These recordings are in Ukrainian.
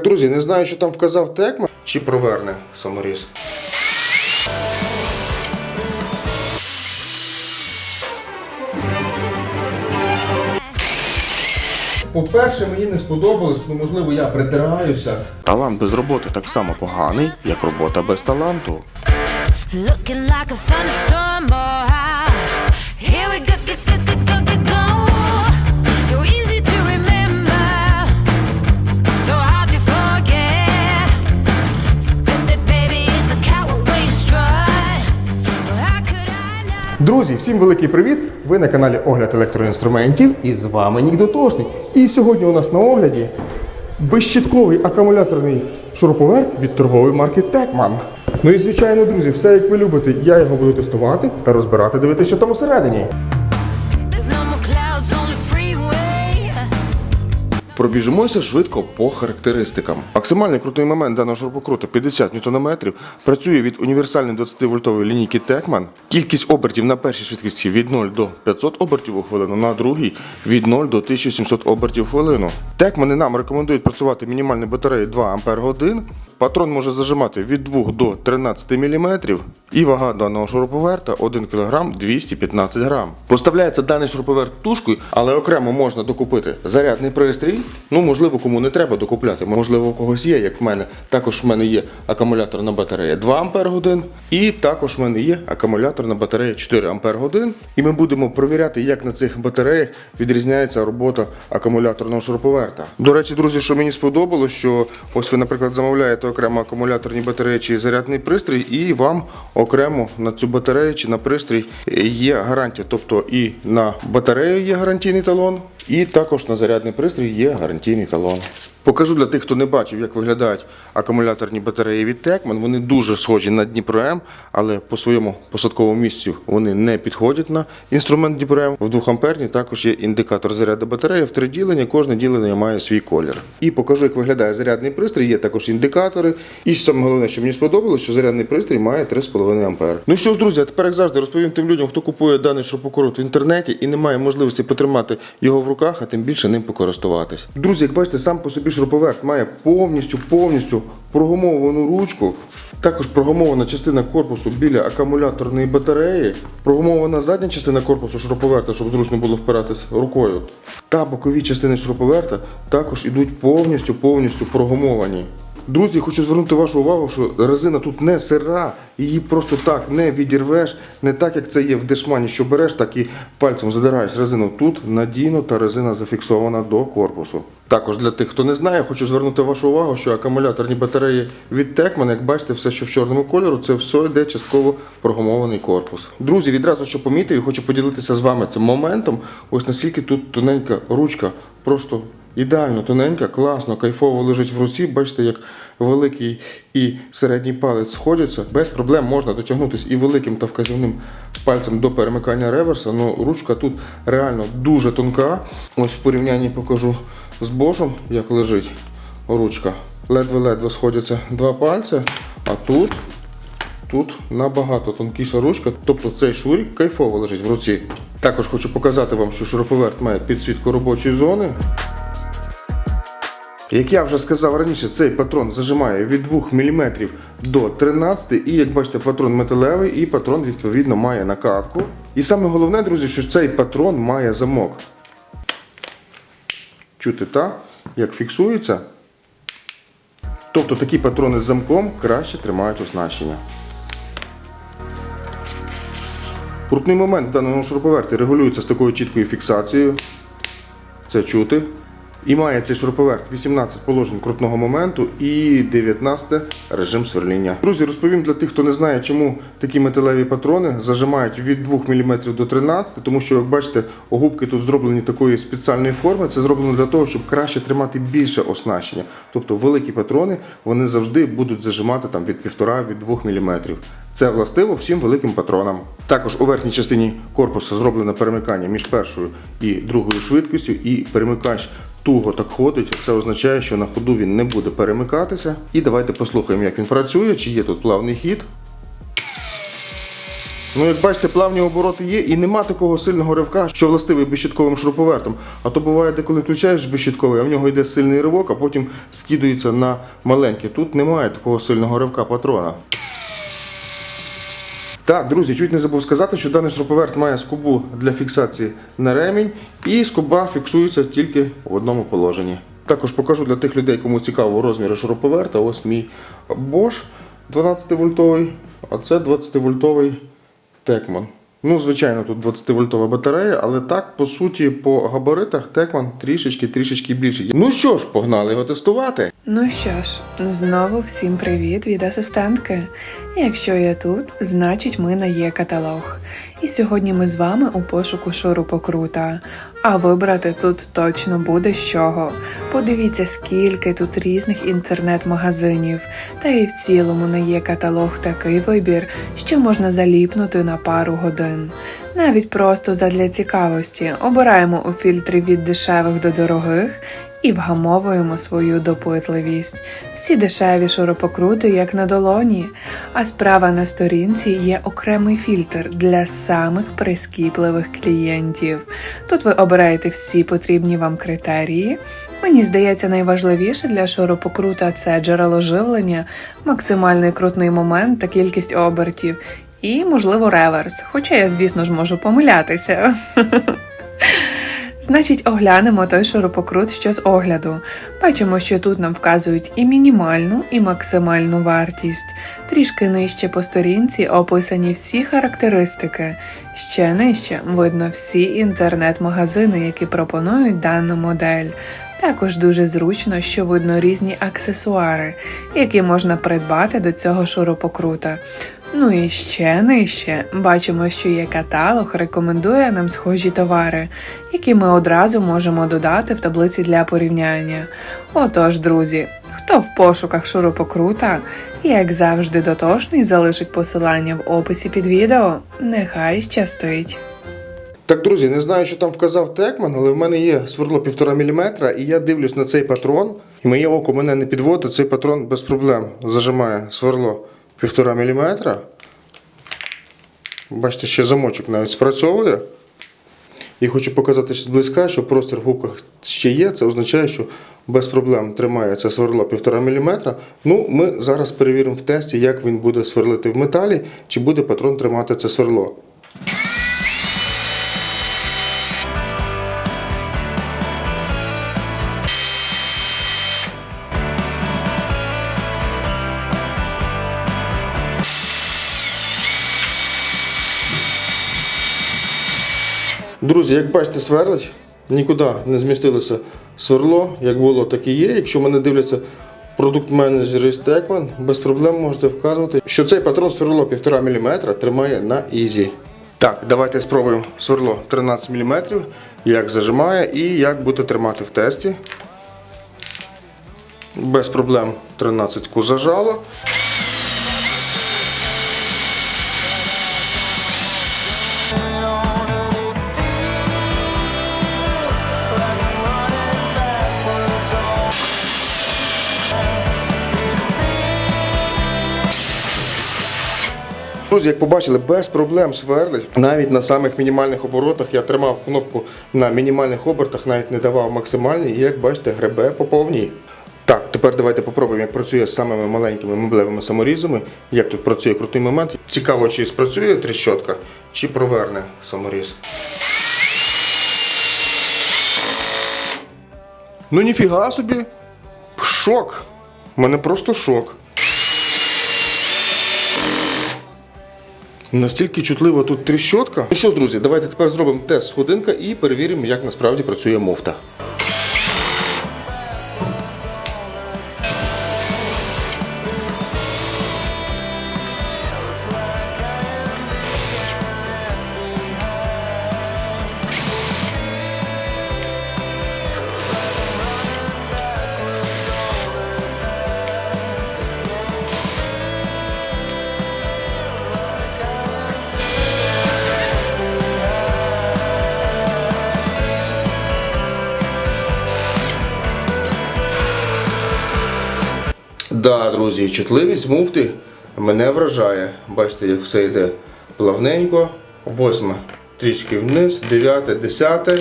Друзі, не знаю, що там вказав Текма чи проверне саморіз. По-перше, мені не сподобалось, ну можливо, я притираюся. Талант без роботи так само поганий, як робота без таланту. Looking like a Друзі, всім великий привіт! Ви на каналі Огляд електроінструментів і з вами Нік Дотошний. І сьогодні у нас на огляді безщітковий акумуляторний шуруповерт від торгової марки Techman. Ну і звичайно, друзі, все як ви любите, я його буду тестувати та розбирати, дивитися, що там усередині. Пробіжимося швидко по характеристикам. Максимальний крутий момент даного шурпокрута 50 Нм, працює від універсальної 20-вольтової лінійки Текман. Кількість обертів на першій швидкості від 0 до 500 обертів у хвилину, на другій від 0 до 1700 обертів в хвилину. Текмани нам рекомендують працювати мінімальною батареєю 2 Ах. Патрон може зажимати від 2 до 13 мм і вага даного шуруповерта 1 кг 215 г. Поставляється даний шуруповерт тушкою, але окремо можна докупити зарядний пристрій. Ну, можливо, кому не треба докупляти. Можливо, у когось є, як в мене. Також в мене є акумуляторна батарея 2 Ах і також в мене є акумуляторна батарея 4 Ах. І ми будемо перевіряти, як на цих батареях відрізняється робота акумуляторного шуруповерта. До речі, друзі, що мені сподобалось, що ось ви, наприклад, замовляєте окремо акумуляторні батареї чи зарядний пристрій, і вам окремо на цю батарею чи на пристрій є гарантія. Тобто і на батарею є гарантійний талон, і також на зарядний пристрій є гарантійний талон. Покажу для тих, хто не бачив, як виглядають акумуляторні батареї від Techman. Вони дуже схожі на Дніпро М, але по своєму посадковому місцю вони не підходять на інструмент Дніпро М. В 2 амперні також є індикатор заряду батареї в три ділення. Кожне ділення має свій колір. І покажу, як виглядає зарядний пристрій. Є також індикатори. І саме головне, що мені сподобалось, що зарядний пристрій має 3,5 ампер. Ну що ж, друзі, а тепер як завжди розповім тим людям, хто купує даний шопокорот в інтернеті і не має можливості потримати його в руках, а тим більше ним покористуватись. Друзі, як бачите, сам по собі шуруповерт має повністю повністю прогумовану ручку. Також прогумована частина корпусу біля акумуляторної батареї, прогумована задня частина корпусу шуруповерта, щоб зручно було впиратись рукою. Та бокові частини шуруповерта також ідуть повністю повністю прогумовані. Друзі, хочу звернути вашу увагу, що резина тут не сира, її просто так не відірвеш, не так як це є в дешмані, що береш, так і пальцем задираєш резину. Тут надійно та резина зафіксована до корпусу. Також для тих, хто не знає, хочу звернути вашу увагу, що акумуляторні батареї від Techman, як бачите, все, що в чорному кольору, це все йде частково прогумований корпус. Друзі, відразу що помітив, хочу поділитися з вами цим моментом. Ось наскільки тут тоненька ручка, просто ідеально тоненька, класно, кайфово лежить в руці. Бачите, як великий і середній палець сходяться. Без проблем можна дотягнутися і великим та вказівним пальцем до перемикання реверса. Ну, ручка тут реально дуже тонка. Ось в порівнянні покажу з бошем, як лежить ручка. Ледве-ледве сходяться два пальці, а тут Тут набагато тонкіша ручка, тобто цей шурік кайфово лежить в руці. Також хочу показати вам, що шуруповерт має підсвітку робочої зони. Як я вже сказав раніше, цей патрон зажимає від 2 мм до 13 і як бачите, патрон металевий і патрон відповідно має накатку. І саме головне, друзі, що цей патрон має замок. Чути так, як фіксується. Тобто такі патрони з замком краще тримають оснащення. Крутний момент в даному шуруповерті регулюється з такою чіткою фіксацією. Це чути. І має цей шуруповерт 18 положень крутного моменту і 19 режим сверління. Друзі, розповім для тих, хто не знає, чому такі металеві патрони зажимають від 2 мм до 13, тому що, як бачите, губки тут зроблені такої спеціальної форми. Це зроблено для того, щоб краще тримати більше оснащення. Тобто великі патрони вони завжди будуть зажимати там від 1,5 від 2 мм. Це властиво всім великим патронам. Також у верхній частині корпусу зроблено перемикання між першою і другою швидкістю, і перемикач туго так ходить. Це означає, що на ходу він не буде перемикатися. І давайте послухаємо, як він працює, чи є тут плавний хід. Ну, як бачите, плавні обороти є і нема такого сильного ривка, що властивий безщітковим шуруповертом. А то буває, де коли включаєш безщітковий, а в нього йде сильний ривок, а потім скидується на маленький. Тут немає такого сильного ривка патрона. Так, друзі, чуть не забув сказати, що даний шуруповерт має скобу для фіксації на ремінь, і скоба фіксується тільки в одному положенні. Також покажу для тих людей, кому цікаво розміри шуруповерта. Ось мій Bosch 12 вольтовий, а це 20 вольтовий Текман. Ну, звичайно, тут 20 вольтова батарея, але так, по суті, по габаритах Текман трішечки-трішечки більший. Ну що ж, погнали його тестувати. Ну що ж, знову всім привіт від асистентки. Якщо я тут, значить ми на є каталог. І сьогодні ми з вами у пошуку шурупокрута. А вибрати тут точно буде з чого. Подивіться, скільки тут різних інтернет-магазинів. Та і в цілому на є каталог такий вибір, що можна заліпнути на пару годин. Навіть просто задля цікавості обираємо у фільтрі від дешевих до дорогих і вгамовуємо свою допитливість. Всі дешеві шуропокрути, як на долоні, а справа на сторінці є окремий фільтр для самих прискіпливих клієнтів. Тут ви обираєте всі потрібні вам критерії. Мені здається, найважливіше для шуропокрута це джерело живлення, максимальний крутний момент та кількість обертів. І, можливо, реверс, хоча я, звісно ж, можу помилятися. Значить, оглянемо той шурупокрут, що з огляду. Бачимо, що тут нам вказують і мінімальну, і максимальну вартість. Трішки нижче по сторінці описані всі характеристики. Ще нижче видно всі інтернет-магазини, які пропонують дану модель. Також дуже зручно, що видно різні аксесуари, які можна придбати до цього шурупокрута. Ну і ще нижче бачимо, що є каталог, рекомендує нам схожі товари, які ми одразу можемо додати в таблиці для порівняння. Отож, друзі, хто в пошуках шурупокрута, як завжди дотошний, залишить посилання в описі під відео. Нехай щастить! Так, друзі, не знаю, що там вказав Текман, але в мене є сверло 1,5 мм, і я дивлюсь на цей патрон, і моє око мене не підводить, цей патрон без проблем зажимає сверло 1,5 мм. Бачите, ще замочок навіть спрацьовує. І хочу показати зблизька, що простір в губках ще є. Це означає, що без проблем тримає це сверло 1,5 мм. Ну, ми зараз перевіримо в тесті, як він буде сверлити в металі, чи буде патрон тримати це сверло. Друзі, як бачите, сверлить, нікуди не змістилося сверло, як було, так і є. Якщо мене дивляться продукт-менеджери Текман, без проблем можете вказувати, що цей патрон сверло 1,5 мм тримає на ізі. Так, давайте спробуємо сверло 13 мм, як зажимає і як буде тримати в тесті. Без проблем 13 ку зажало. Друзі, як побачили, без проблем сверлить. Навіть на самих мінімальних оборотах я тримав кнопку на мінімальних обертах, навіть не давав максимальний, і як бачите, гребе по повній. Так, тепер давайте попробуємо, як працює з самими маленькими меблевими саморізами, як тут працює крутий момент. Цікаво, чи спрацює тріщотка, чи проверне саморіз. Ну ніфіга собі. Шок. У мене просто шок. Настільки чутлива тут тріщотка. Ну що ж, друзі, давайте тепер зробимо тест сходинка і перевіримо, як насправді працює муфта. Друзі, чутливість муфти мене вражає. Бачите, як все йде плавненько. Восьме трішки вниз, дев'яте, десяте.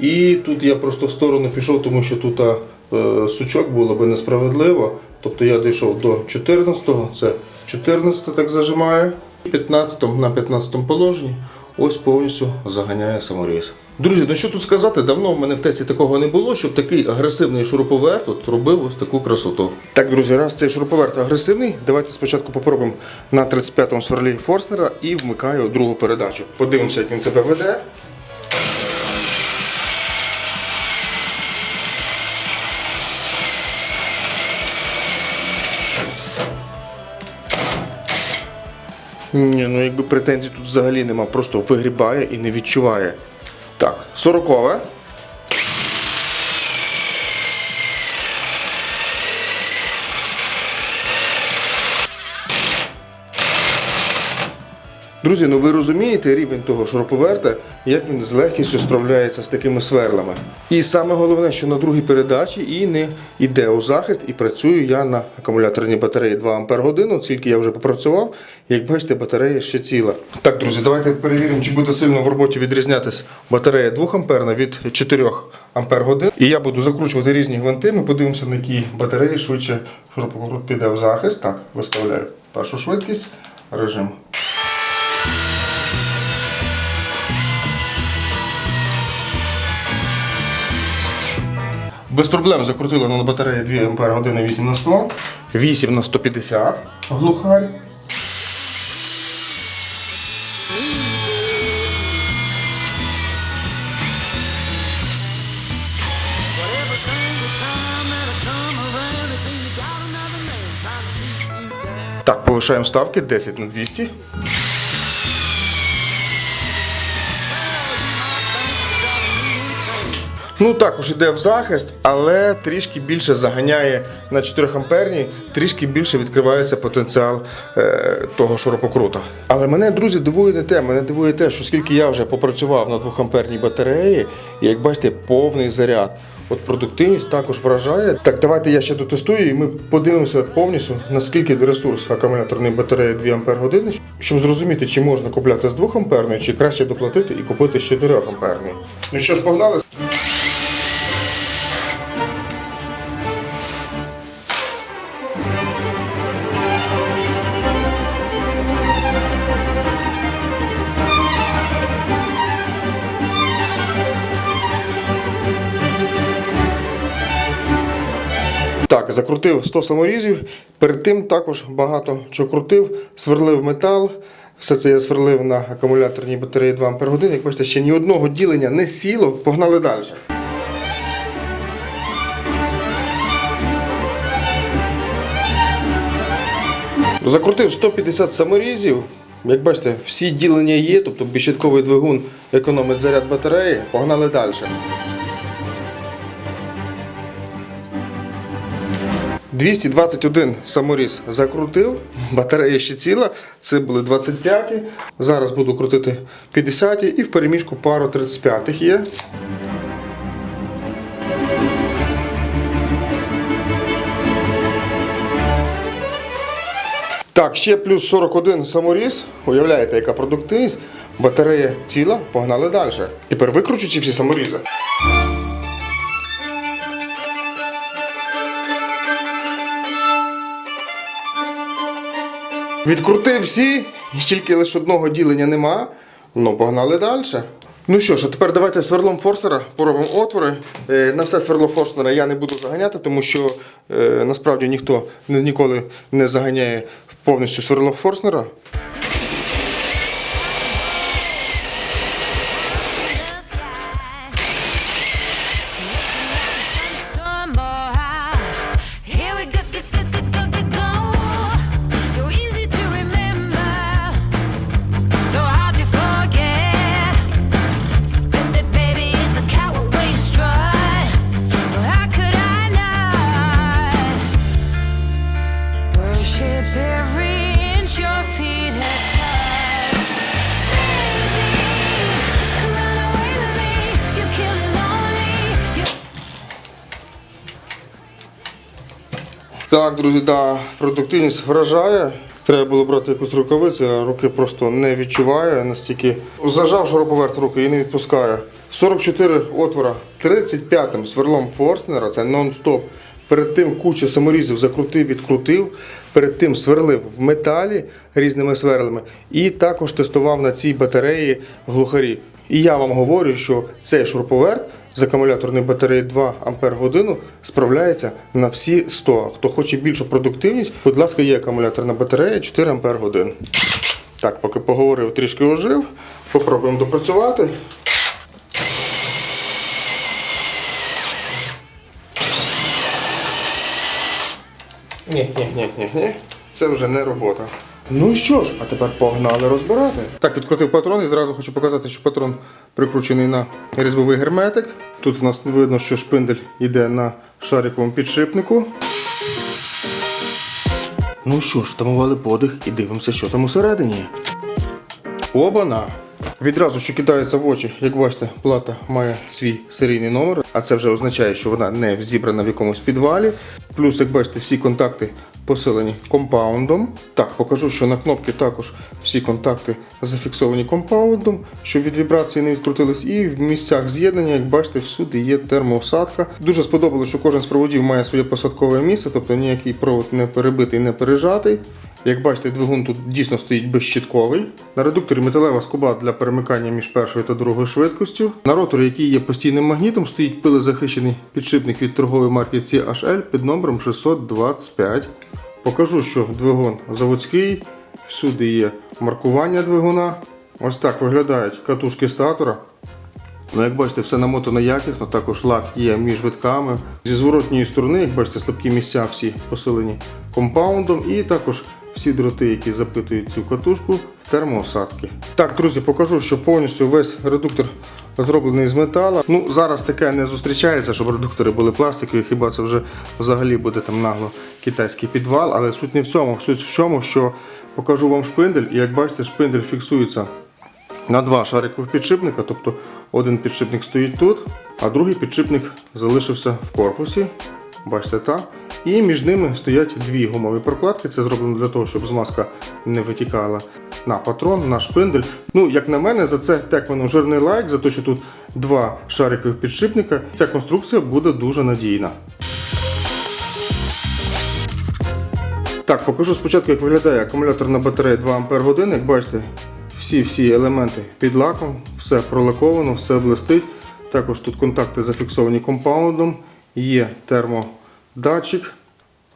І тут я просто в сторону пішов, тому що тут е, сучок було би несправедливо. Тобто я дійшов до 14-го, це 14 так зажимаю. 15 на 15 положенні ось повністю заганяє саморіз. Друзі, ну що тут сказати, давно в мене в тесті такого не було, щоб такий агресивний шуруповерт от робив ось таку красоту. Так, друзі, раз цей шуруповерт агресивний, давайте спочатку попробуємо на 35-му сверлі Форснера і вмикаю другу передачу. Подивимося, як він себе веде. Ні, ну якби претензій тут взагалі нема, просто вигрібає і не відчуває. Так, сорокове. Друзі, ну ви розумієте рівень того шуруповерта, як він з легкістю справляється з такими сверлами. І саме головне, що на другій передачі і не йде у захист, і працюю я на акумуляторній батареї 2 Ампер годину, оскільки я вже попрацював. Як бачите, батарея ще ціла. Так, друзі, давайте перевіримо, чи буде сильно в роботі відрізнятися батарея 2 амперна від 4 ампер годин. І я буду закручувати різні гвинти. Ми подивимося, на якій батареї швидше шуруповерт піде в захист. Так, виставляю першу швидкість, режим Без проблем закрутили на батареї 2 Ампер години 8 на 100, 8 на 150 глухарь. Так, повишаємо ставки 10 на 200. Ну також іде в захист, але трішки більше заганяє на 4 амперні, трішки більше відкривається потенціал е, того шуропокрута. Але мене, друзі, дивує не те. Мене дивує те, що скільки я вже попрацював на 2 амперній батареї, і як бачите, повний заряд. От продуктивність також вражає. Так, давайте я ще дотестую, і ми подивимося повністю, наскільки ресурс акумуляторної батареї 2 Ампер години, щоб зрозуміти, чи можна купляти з 2 амперної, чи краще доплатити і купити з 4 амперної. Ну що ж, погнали. Закрутив 100 саморізів. Перед тим також багато чого крутив, сверлив метал. Все це я сверлив на акумуляторній батареї 2 Ампер годин. Як бачите, ще ні одного ділення не сіло, погнали далі. Закрутив 150 саморізів. Як бачите, всі ділення є, тобто безщитковий двигун економить заряд батареї. Погнали далі. 221 саморіз закрутив, батарея ще ціла, це були 25, зараз буду крутити 50-ті і в переміжку пару 35 є. Так, ще плюс 41 саморіз. Уявляєте, яка продуктивність. Батарея ціла, погнали далі. Тепер викручу ці всі саморізи. Відкрутив всі, тільки лише одного ділення нема. Ну, погнали далі. Ну що ж, а тепер давайте сверлом Форстера поробимо отвори. Е, На все сверло Форстера я не буду заганяти, тому що е, насправді ніхто ні- ніколи не заганяє повністю сверло Форстера. Так, друзі, да, продуктивність вражає. Треба було брати якусь рукавицю, а руки просто не відчуваю настільки. Зажав шуруповерт в руки і не відпускає. 44 отвора 35-м сверлом Форстнера, це нон-стоп. Перед тим куча саморізів закрутив, відкрутив. Перед тим сверлив в металі різними сверлами і також тестував на цій батареї глухарі. І я вам говорю, що цей шуруповерт з акумуляторної батареї 2 Ампер годину справляється на всі 100. Хто хоче більшу продуктивність, будь ласка, є акумуляторна батарея 4 Ампер годин. Так, поки поговорив, трішки ожив. Попробуємо допрацювати. Ні, ні, ні, ні, ні. Це вже не робота. Ну що ж, а тепер погнали розбирати. Так, відкрутив патрон і одразу хочу показати, що патрон прикручений на різьбовий герметик. Тут у нас видно, що шпиндель йде на шариковому підшипнику. Ну що ж, втамували подих і дивимося, що там усередині. Обана! Відразу, що кидається в очі, як бачите, плата має свій серійний номер, а це вже означає, що вона не зібрана в якомусь підвалі. Плюс, як бачите, всі контакти посилені компаундом. Так, покажу, що на кнопки також всі контакти зафіксовані компаундом, щоб від вібрації не відкрутились. І в місцях з'єднання, як бачите, всюди є термоусадка. Дуже сподобалося, що кожен з проводів має своє посадкове місце, тобто ніякий провод не перебитий, не пережатий. Як бачите, двигун тут дійсно стоїть безщитковий. На редукторі металева скоба для перемикання між першою та другою швидкістю. На роторі, який є постійним магнітом, стоїть пилозахищений підшипник від торгової марки CHL під номером 625. Покажу, що двигун заводський, всюди є маркування двигуна. Ось так виглядають катушки статора. Ну, як бачите, все намотано якісно, також лак є між витками. Зі зворотньої сторони, як бачите, слабкі місця всі посилені компаундом і також всі дроти, які запитують цю катушку, в термоосадки. Так, друзі, покажу, що повністю весь редуктор зроблений з металу. Ну, зараз таке не зустрічається, щоб редуктори були пластикові, хіба це вже взагалі буде там нагло китайський підвал, але суть не в цьому. Суть в чому, що покажу вам шпиндель, і як бачите, шпиндель фіксується на два шарикових підшипника, тобто один підшипник стоїть тут, а другий підшипник залишився в корпусі. Бачите, так. І між ними стоять дві гумові прокладки. Це зроблено для того, щоб змазка не витікала на патрон, на шпиндель. Ну, як на мене, за це Текману жирний лайк, за те, що тут два шарикових підшипника. Ця конструкція буде дуже надійна. Так, покажу спочатку, як виглядає акумуляторна батарея 2 Ампер годин. Як бачите, всі-всі елементи під лаком, все пролаковано, все блистить. Також тут контакти зафіксовані компаундом, є термодатчик.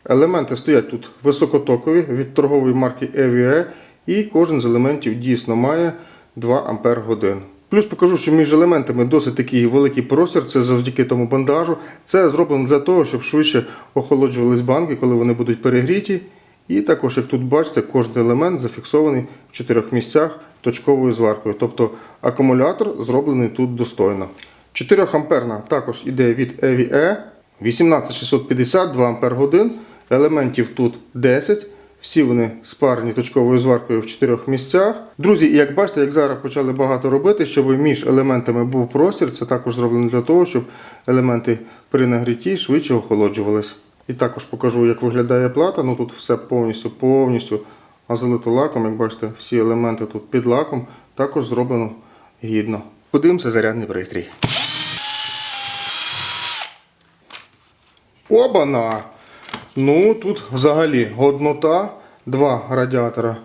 Елементи стоять тут високотокові від торгової марки EVE і кожен з елементів дійсно має 2 Ампер годин. Плюс покажу, що між елементами досить такий великий простір, це завдяки тому бандажу. Це зроблено для того, щоб швидше охолоджувались банки, коли вони будуть перегріті. І також, як тут бачите, кожен елемент зафіксований в чотирьох місцях точковою зваркою. Тобто акумулятор зроблений тут достойно. 4 амперна також іде від EVE 18650 2 ампер годин. Елементів тут 10. Всі вони спарені точковою зваркою в чотирьох місцях. Друзі, і як бачите, як зараз почали багато робити, щоб між елементами був простір, це також зроблено для того, щоб елементи при нагрітті швидше охолоджувались. І також покажу, як виглядає плата. Ну тут все повністю повністю залито лаком. Як бачите, всі елементи тут під лаком також зроблено гідно. Подивимося зарядний пристрій. Обана! Ну, тут взагалі годнота, два радіатора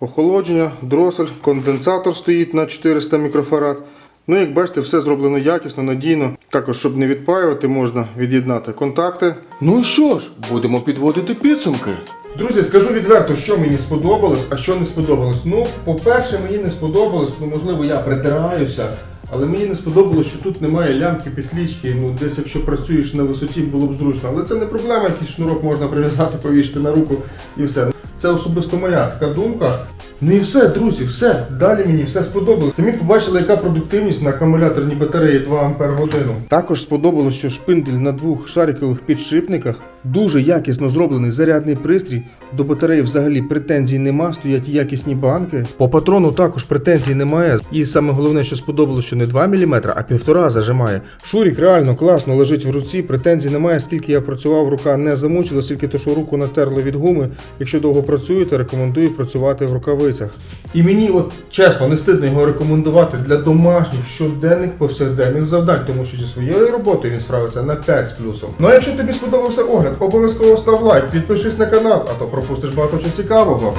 охолодження, дросель, конденсатор стоїть на 400 мікрофарад. Ну, як бачите, все зроблено якісно, надійно. Також, щоб не відпаювати, можна від'єднати контакти. Ну що ж, будемо підводити підсумки. Друзі, скажу відверто, що мені сподобалось, а що не сподобалось. Ну, по-перше, мені не сподобалось, ну можливо, я притираюся. Але мені не сподобалось, що тут немає лямки підклічки. Ну, десь якщо працюєш на висоті, було б зручно. Але це не проблема, якийсь шнурок можна прив'язати, повісити на руку і все. Це особисто моя така думка. Ну і все, друзі, все. Далі мені все сподобалось. Самі побачили, яка продуктивність на акумуляторній батареї 2 Ампер годину. Також сподобалось, що шпиндель на двох шарикових підшипниках Дуже якісно зроблений зарядний пристрій. До батареї взагалі претензій нема, стоять якісні банки. По патрону також претензій немає. І саме головне, що сподобалось, що не 2 мм, а півтора зажимає. Шурік реально класно лежить в руці, претензій немає, скільки я працював, рука не замучила, стільки то, що руку натерли від гуми. Якщо довго працюєте, рекомендую працювати в рукавицях. І мені, от чесно, не стидно його рекомендувати для домашніх щоденних повсякденних завдань, тому що зі своєю роботою він справиться на 5 з плюсом. Ну а якщо тобі сподобався огляд, обов'язково став лайк, підпишись на канал, а то пропустиш багато чого цікавого.